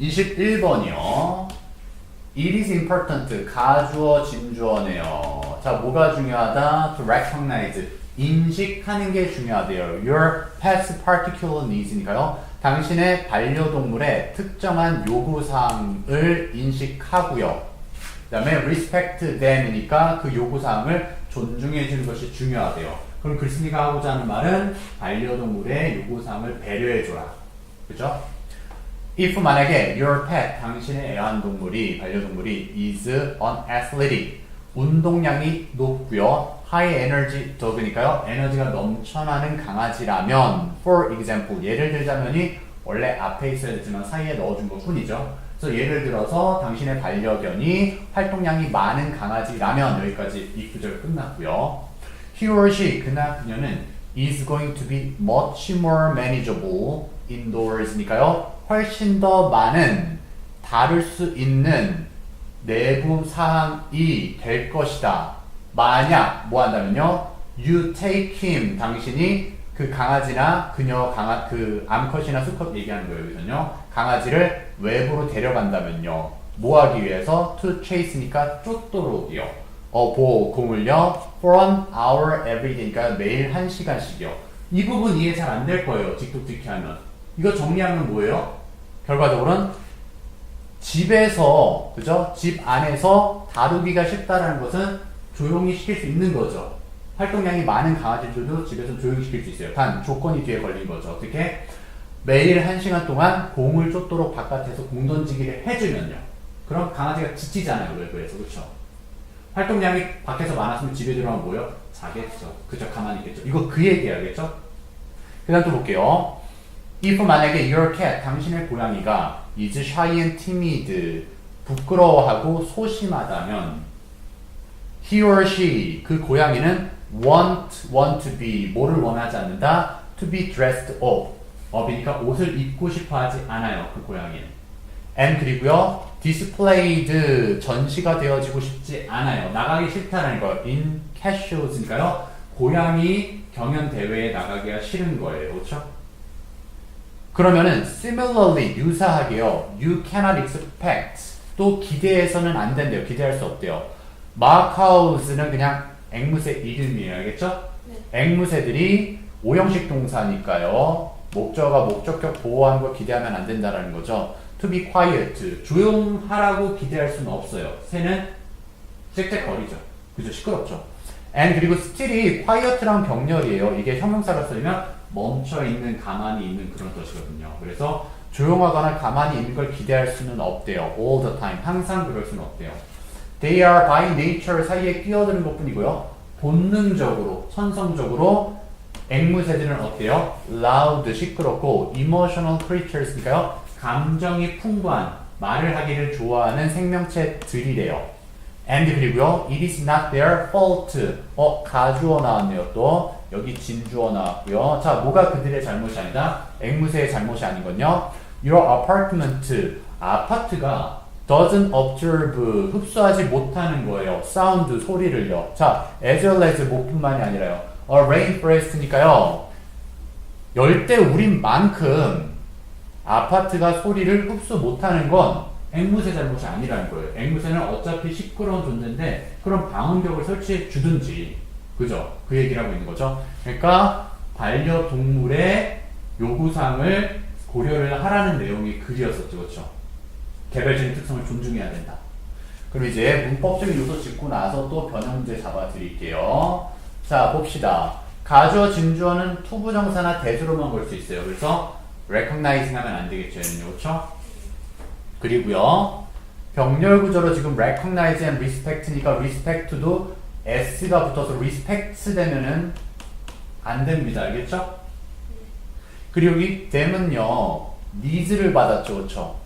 21번이요. It is important. 가주어, 진주어네요. 자, 뭐가 중요하다? To recognize. 인식하는 게 중요하대요. Your pet's particular needs니까요. 당신의 반려동물의 특정한 요구사항을 인식하고요. 그 다음에 respect them이니까 그 요구사항을 존중해 주는 것이 중요하대요. 그럼 글쓴이가 하고자 하는 말은 반려동물의 요구사항을 배려해 줘라. 그죠? If 만약에 your pet 당신의 애완동물이 반려동물이 is unathletic 운동량이 높고요 high energy dog니까요 에너지가 넘쳐나는 강아지라면 for example 예를 들자면이 원래 앞에 있어야 됐지만 사이에 넣어준 것 뿐이죠 그래서 예를 들어서 당신의 반려견이 활동량이 많은 강아지라면 여기까지 이 구절 끝났고요 he or she 그나 그녀는 is going to be much more manageable indoors니까요. 훨씬 더 많은 다룰 수 있는 내부 사항이 될 것이다. 만약 뭐 한다면요. You take him 당신이 그 강아지나 그녀 강아 그 암컷이나 수컷 얘기하는 거예요. 여기서는요. 강아지를 외부로 데려간다면요. 뭐 하기 위해서 to chase니까 쫓도록이요. 어, 보 공을요. for an hour every day. 그러니까 매일 한 시간씩이요. 이 부분 이해 잘 안 될 거예요. 직독특히 하면. 이거 정리하면 뭐예요? 결과적으로는 집에서, 그죠? 집 안에서 다루기가 쉽다라는 것은 조용히 시킬 수 있는 거죠. 활동량이 많은 강아지들도 집에서 조용히 시킬 수 있어요. 단, 조건이 뒤에 걸린 거죠. 어떻게? 매일 한 시간 동안 공을 쫓도록 바깥에서 공 던지기를 해주면요. 그럼 강아지가 지치잖아요. 외부에서. 그렇죠? 활동량이 밖에서 많았으면 집에 들어가면 뭐요? 자겠죠. 그죠? 가만히 있겠죠. 이거 그 얘기야겠죠? 그 다음 또 볼게요. If 만약에 your cat, 당신의 고양이가 is shy and timid, 부끄러워하고 소심하다면 he or she, 그 고양이는 want, want to be, 뭐를 원하지 않는다? to be dressed up. up이니까 옷을 입고 싶어 하지 않아요. 그 고양이는. and 그리고요, displayed, 전시가 되어지고 싶지 않아요. 나가기 싫다는 거. in casuals니까요. 고양이 경연 대회에 나가기가 싫은 거예요. 그렇죠? 그러면은 similarly 유사하게요. You cannot expect 또 기대해서는 안 된대요. 기대할 수 없대요. 마카우스는 그냥 앵무새 이름이에요. 알겠죠? 앵무새들이 오형식 동사니까요. 목적어가 목적격 보호하는 걸 기대하면 안 된다라는 거죠. To be quiet 조용하라고 기대할 수는 없어요. 새는 짹짹거리죠. 그죠? 시끄럽죠. and 그리고 still이 quiet랑 병렬이에요. 이게 형용사가 쓰이면 멈춰 있는, 가만히 있는 그런 뜻이거든요. 그래서 조용하거나 가만히 있는 걸 기대할 수는 없대요. all the time. 항상 그럴 수는 없대요. They are by nature 사이에 끼어드는 것 뿐이고요. 본능적으로, 천성적으로 앵무새들은 어때요? loud, 시끄럽고 emotional creatures니까요. 감정이 풍부한, 말을 하기를 좋아하는 생명체들이래요. And 그리고요. it is not their fault. 어, 가주어 나왔네요. 또 여기 진주어 나왔고요. 자, 뭐가 그들의 잘못이 아니다? 앵무새의 잘못이 아닌 건요. Your apartment, 아파트가 doesn't observe, 흡수하지 못하는 거예요. 사운드, 소리를요. 자, as well as 뭐뿐만이 아니라요. A rainforest니까요. 열대 우린 만큼 아파트가 소리를 흡수 못하는 건 앵무새 잘못이 아니라는 거예요. 앵무새는 어차피 시끄러운 존재인데 그런 방음벽을 설치해 주든지 그죠? 그 얘기를 하고 있는 거죠. 그러니까 반려동물의 요구사항을 고려를 하라는 내용이 글이었었죠. 그렇죠? 개별적인 특성을 존중해야 된다. 그럼 이제 문법적인 요소 짚고 나서 또 변형 문제 잡아 드릴게요. 자, 봅시다. 가주어, 진주어는 투부정사나 대수로만 볼 수 있어요. 그래서 recognize 하면 안 되겠죠. 그렇죠? 그리고요. 병렬 구조로 지금 recognize and respect니까 respect도 s가 붙어서 respect 되면은 안 됩니다. 알겠죠? 그리고 이 them은요. needs를 받았죠. 그렇죠?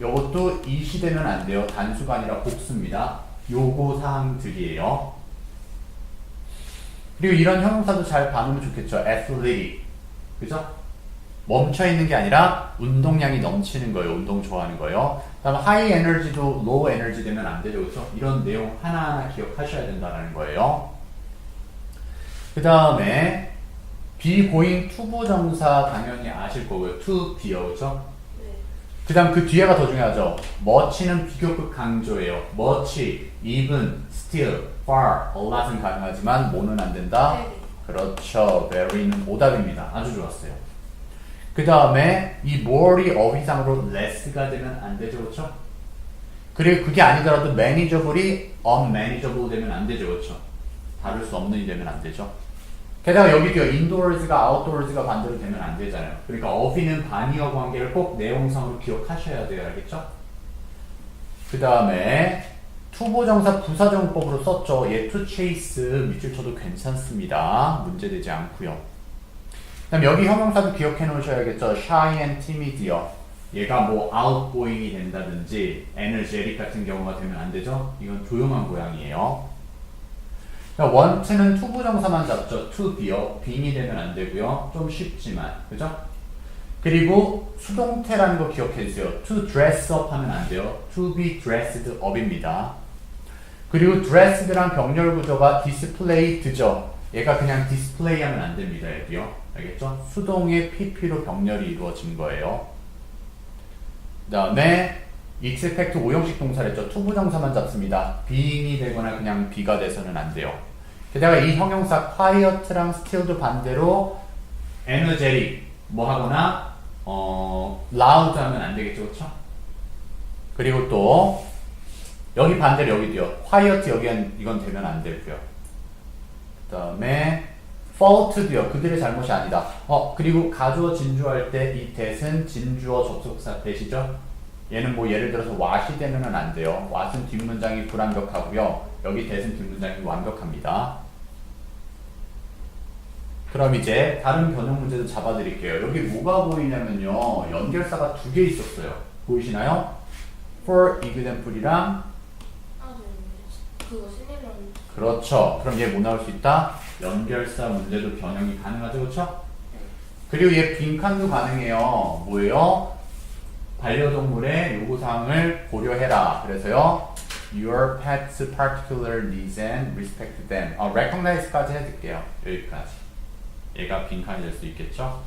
요것도 이시 되면 안 돼요. 단수가 아니라 복수입니다. 요구 사항들이에요. 그리고 이런 형용사도 잘 봐놓으면 좋겠죠. athletic. 그죠? 멈춰 있는 게 아니라 운동량이 넘치는 거예요. 운동 좋아하는 거예요. 그다음 high energy도 low energy 되면 안 되죠. 그렇죠? 이런 내용 하나하나 기억하셔야 된다는 거예요. 그 다음에 be going 투부 정사 당연히 아실 거고요. be요. 그렇죠? 그 다음 그 뒤에가 더 중요하죠. much는 비교급 강조예요. much, even, still, far, a lot은 가능하지만 뭐는 안 된다? Very. 그렇죠. very는 오답입니다. 아주 좋았어요. 그 다음에 이 more이 of 이상으로 less가 되면 안 되죠. 그렇죠? 그리고 그게 아니더라도 manageable이 unmanageable 되면 안 되죠. 그렇죠? 다룰 수 없는이 되면 안 되죠. 게다가 여기도요. indoors가 outdoors가 반대로 되면 안 되잖아요. 그러니까 of이는 반이어 관계를 꼭 내용상으로 기억하셔야 돼요. 알겠죠? 그 다음에 투보정사 부사정법으로 썼죠. 얘 to chase 밑줄 쳐도 괜찮습니다. 문제되지 않고요. 그다음 여기 형용사도 기억해 놓으셔야겠죠. shy and timid이요. 얘가 뭐 outgoing이 된다든지 energetic 같은 경우가 되면 안 되죠. 이건 조용한 고양이에요. 그러니까 want는 투부정사만 잡죠. to be요. being이 되면 안 되고요. 좀 쉽지만 그죠? 그리고 수동태라는 거 기억해 주세요. to dress up 하면 안 돼요. to be dressed up입니다. 그리고 dressed랑 병렬 구조가 displayed죠. 얘가 그냥 display 하면 안 됩니다. 얘도요. 알겠죠? 수동의 pp로 병렬이 이루어진 거예요. 그 다음에 expect 오형식 동사랬죠. 투부정사만 잡습니다. being이 되거나 그냥 be가 돼서는 안 돼요. 게다가 이 형용사 quiet랑 still도 반대로 energetic 뭐 하거나 어 loud 하면 안 되겠죠. 그렇죠? 그리고 또 여기 반대로 여기도요. quiet 여기는 이건 되면 안 되고요. 그다음에 fault도요. 그들의 잘못이 아니다. 어 그리고 가주어 진주할 때 이 that은 진주어 접속사 that이죠. 얘는 뭐 예를 들어서 what이 되면은 안 돼요. what은 뒷문장이 불완벽하고요. 여기 that은 뒷문장이 완벽합니다. 그럼 이제 다른 변형 문제도 잡아드릴게요. 여기 뭐가 보이냐면요. 연결사가 두 개 있었어요. 보이시나요? for example이랑. 그렇죠. 그럼 얘 뭐 나올 수 있다? 연결사 문제도 변형이 가능하죠, 그렇죠? 그리고 얘 빈칸도 가능해요. 뭐예요? 반려동물의 요구사항을 고려해라. 그래서요. Your pet's particular needs and respect them. 어, recognize까지 해줄게요. 여기까지. 얘가 빈칸이 될 수 있겠죠?